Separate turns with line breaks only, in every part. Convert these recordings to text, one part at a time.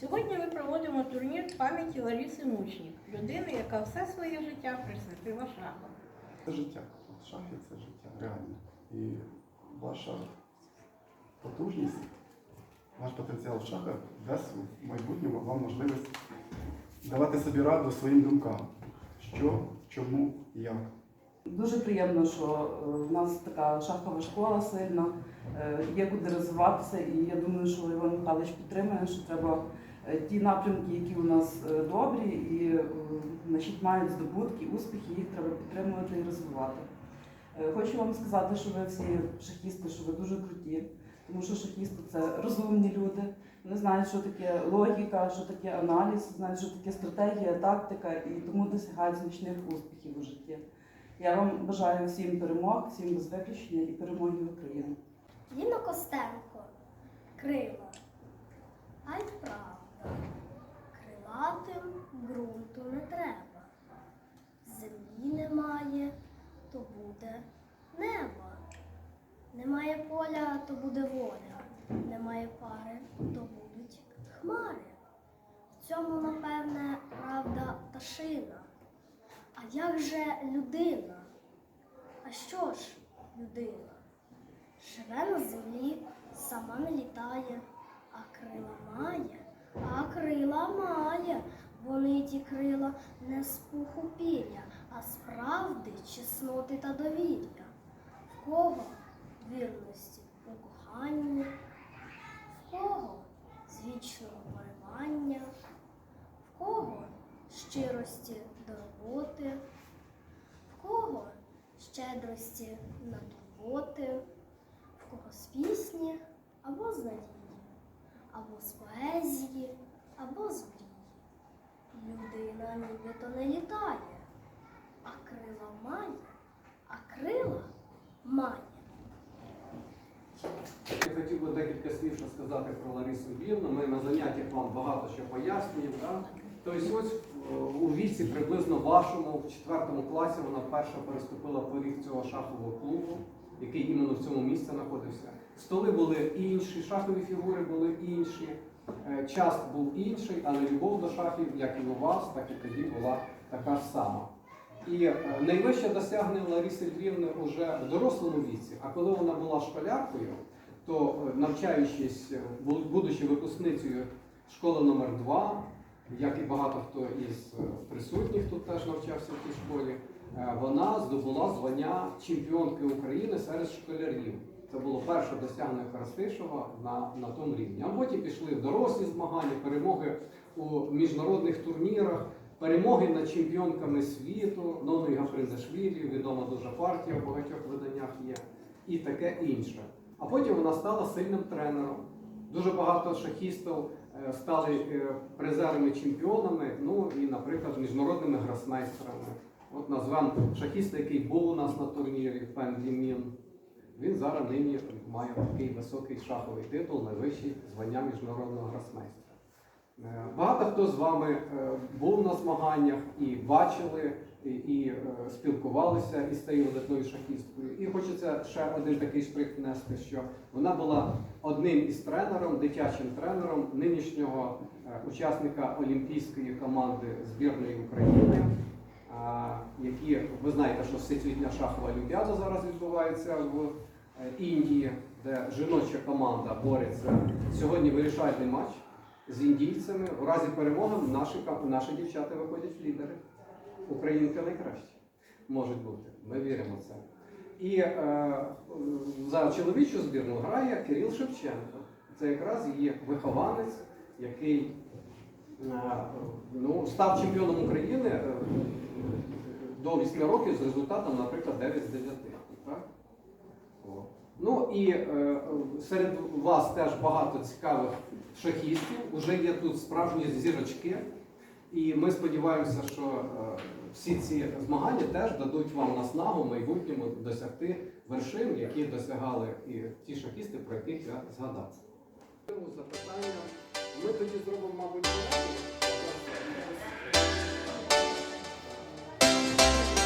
Сьогодні ми проводимо турнір пам'яті Лариси Мучнік, людини, яка все своє життя присвятила шахам.
Це життя. Шахи це життя, реально. І ваша потужність, ваш потенціал в шахах дасть в майбутньому вам можливість давати собі раду своїм думкам. Що, чому, як.
Дуже приємно, що е, в нас така шахова школа сильна, е, є куди розвиватися, і я думаю, що Іван Михайлович підтримує, що треба ті напрямки, які у нас е, добрі і е, значить, мають здобутки, успіхи, їх треба підтримувати і розвивати. Е, Хочу вам сказати, що ви всі шахісти, що ви дуже круті, тому що шахісти це розумні люди. Вони знають, що таке логіка, що таке аналіз, знають, що таке стратегія, тактика, і тому досягають значних успіхів у житті. Я вам бажаю всім перемог, всім без виключення і перемоги України.
Ліна Костенко. Крила. А правда. Ґрунту не треба. Землі немає, то буде небо. Немає поля, то буде воля. Немає пари, то будуть хмари. В цьому, напевне, правда пташина. А як же людина? А що ж людина? Живе на землі, сама не літає, а крила має, а крила має. Вони ті крила не з пуху пір'я, а з правди, чесноти та довір'я. В кого вірності? У коханні, в кого з вічного поривання, в кого щирості до роботи, в кого щедрості на турботи, в кого з пісні або з надії, або з поезії, або з мрії. Людина нібито не літає, а крила має, а крила має.
Я хотів би декілька слів сказати про Ларису Львівну. Ми на заняттях вам багато що пояснюємо. Да? Тобто ось е, у віці приблизно вашому, в четвертому класі, вона вперше переступила поріг цього шахового клубу, який іменно в цьому місці знаходився. Столи були інші, шахові фігури були інші, е, час був інший, але любов до шахів, як і у вас, так і тоді була така ж сама. І е, найвище досягнення Лариси Львівни вже в дорослому віці, а коли вона була школяркою, то е, навчаючись, будучи випускницею школи номер 2 як і багато хто із присутніх тут теж навчався в тій школі, вона здобула звання чемпіонки України серед школярів. Це було перше досягнення Харастишева на, на тому рівні. А потім пішли дорослі змагання, перемоги у міжнародних турнірах, перемоги над чемпіонками світу, Ноною Гаприндашвілі, відома дуже партія в багатьох виданнях є, і таке інше. А потім вона стала сильним тренером. Дуже багато шахістів е, стали е, призерами чемпіонами, ну і, наприклад, міжнародними гросмейстерами. От назвемо шахіста, який був у нас на турнірі Пен Лімін. Він зараз нині має такий високий шаховий титул, найвищий звання міжнародного гросмейстера. Е, Багато хто з вами е, був на змаганнях і бачили, і, і е, спілкувалися із цією видатною шахісткою. І хочеться ще один такий штрих внести, що вона була одним із тренером, дитячим тренером нинішнього учасника олімпійської команди збірної України, які ви знаєте, що всесвітня шахова олімпіада зараз відбувається в е, Індії, де жіноча команда бореться. Сьогодні вирішальний матч з індійцями. У разі перемоги наші, наші дівчата виходять в лідери. Українки найкращі можуть бути. Ми віримо в це. І е, за чоловічу збірну грає Кирил Шевченко. Це якраз її вихованець, який е, ну, став чемпіоном України е, до 8 років з результатом, наприклад, 9 з 9. Так? Ну і е, серед вас теж багато цікавих шахістів. Уже є тут справжні зірочки. І ми сподіваємося, що е, всі ці змагання теж дадуть вам наснагу в майбутньому досягти вершин, які досягали і ті шахісти, про яких я згадав. Запитання. Ми тоді зробимо, мабуть.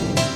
thank you